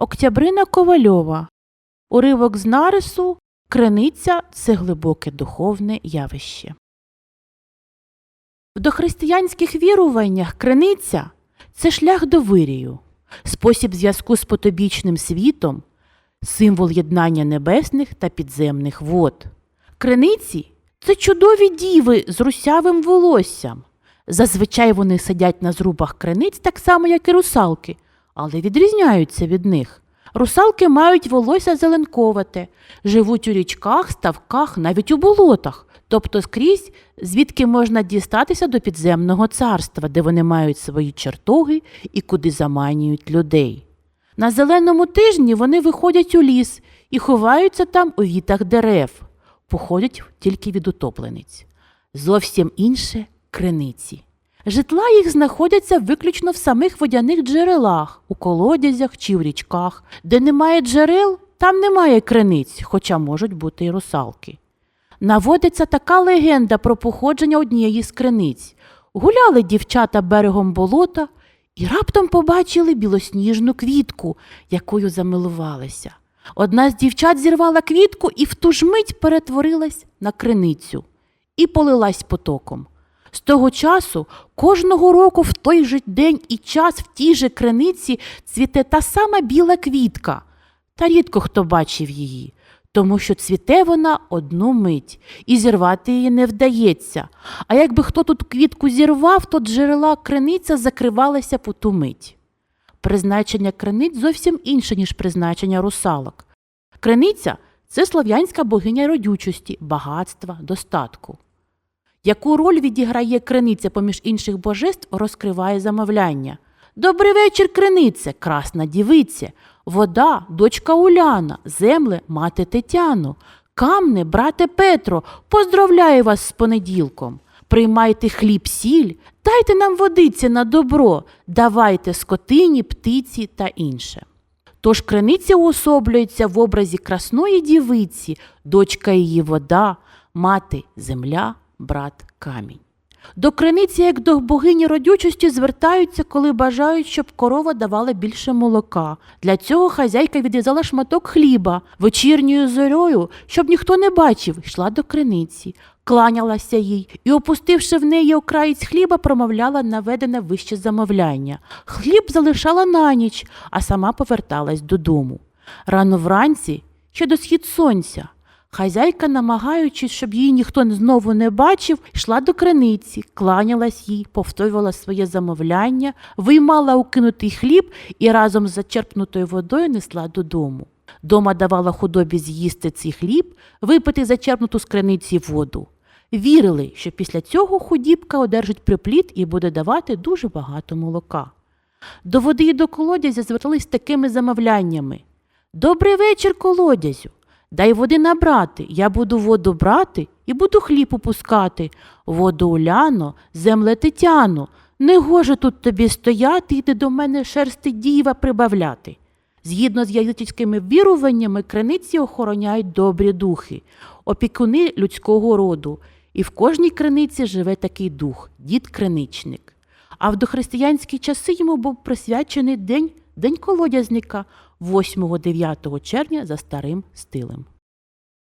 Октябрина Ковальова. Уривок з нарису Криниця це глибоке духовне явище. В дохристиянських віруваннях криниця це шлях до вирію, спосіб зв'язку з потобічним світом, символ єднання небесних та підземних вод. Криниці це чудові діви з русявим волоссям. Зазвичай вони сидять на зрубах криниць так само, як і русалки, але відрізняються від них. Русалки мають волосся зеленковате, живуть у річках, ставках, навіть у болотах, тобто скрізь, звідки можна дістатися до підземного царства, де вони мають свої чертоги і куди заманюють людей. На зеленому тижні вони виходять у ліс і ховаються там у вітах дерев, походять тільки від утоплениць. Зовсім інше криниці. Житла їх знаходяться виключно в самих водяних джерелах, у колодязях чи в річках. Де немає джерел, там немає криниць, хоча можуть бути і русалки. Наводиться така легенда про походження однієї з криниць. Гуляли дівчата берегом болота і раптом побачили білосніжну квітку, якою замилувалися. Одна з дівчат зірвала квітку і в ту ж мить перетворилась на криницю і полилась потоком. З того часу кожного року в той же день і час в тій же криниці цвіте та сама біла квітка. Та рідко хто бачив її, тому що цвіте вона одну мить, і зірвати її не вдається. А якби хто тут квітку зірвав, то джерела криниця закривалася по ту мить. Призначення криниць зовсім інше, ніж призначення русалок. Криниця це слов'янська богиня родючості, багатства, достатку. Яку роль відіграє криниця поміж інших божеств, розкриває замовляння. Добрий вечір, кринице, красна дівице, вода, дочка Уляна, земле, мати Тетяно, камне, брате Петро, поздравляю вас з понеділком. Приймайте хліб, сіль, дайте нам водиці на добро, давайте скотині, птиці та інше. Тож криниця уособлюється в образі красної дівиці, дочка її вода, мати земля, брат камінь. До криниці, як до богині родючості, звертаються, коли бажають, щоб корова давала більше молока. Для цього хазяйка відрізала шматок хліба вечірньою зорьою, щоб ніхто не бачив, йшла до криниці, кланялася їй і, опустивши в неї окраєць хліба, промовляла наведене вище замовляння. Хліб залишала на ніч, а сама поверталась додому. Рано вранці, ще до схід сонця. Хазяйка, намагаючись, щоб її ніхто знову не бачив, йшла до криниці, кланялась їй, повторювала своє замовляння, виймала укинутий хліб і разом з зачерпнутою водою несла додому. Дома давала худобі з'їсти цей хліб, випити зачерпнуту з криниці воду. Вірили, що після цього худібка одержить приплід і буде давати дуже багато молока. До води і до колодязя звертались такими замовляннями. Добрий вечір, колодязю. Дай води набрати, я буду воду брати і буду хліб упускати. Воду Уляно, земле Тетяно, не гоже тут тобі стояти і ти до мене шерсти діва прибавляти. Згідно з язичськими віруваннями, криниці охороняють добрі духи, опікуни людського роду, і в кожній криниці живе такий дух дід криничник. А в дохристиянські часи йому був присвячений день, день колодязника 8-9 червня за старим стилем.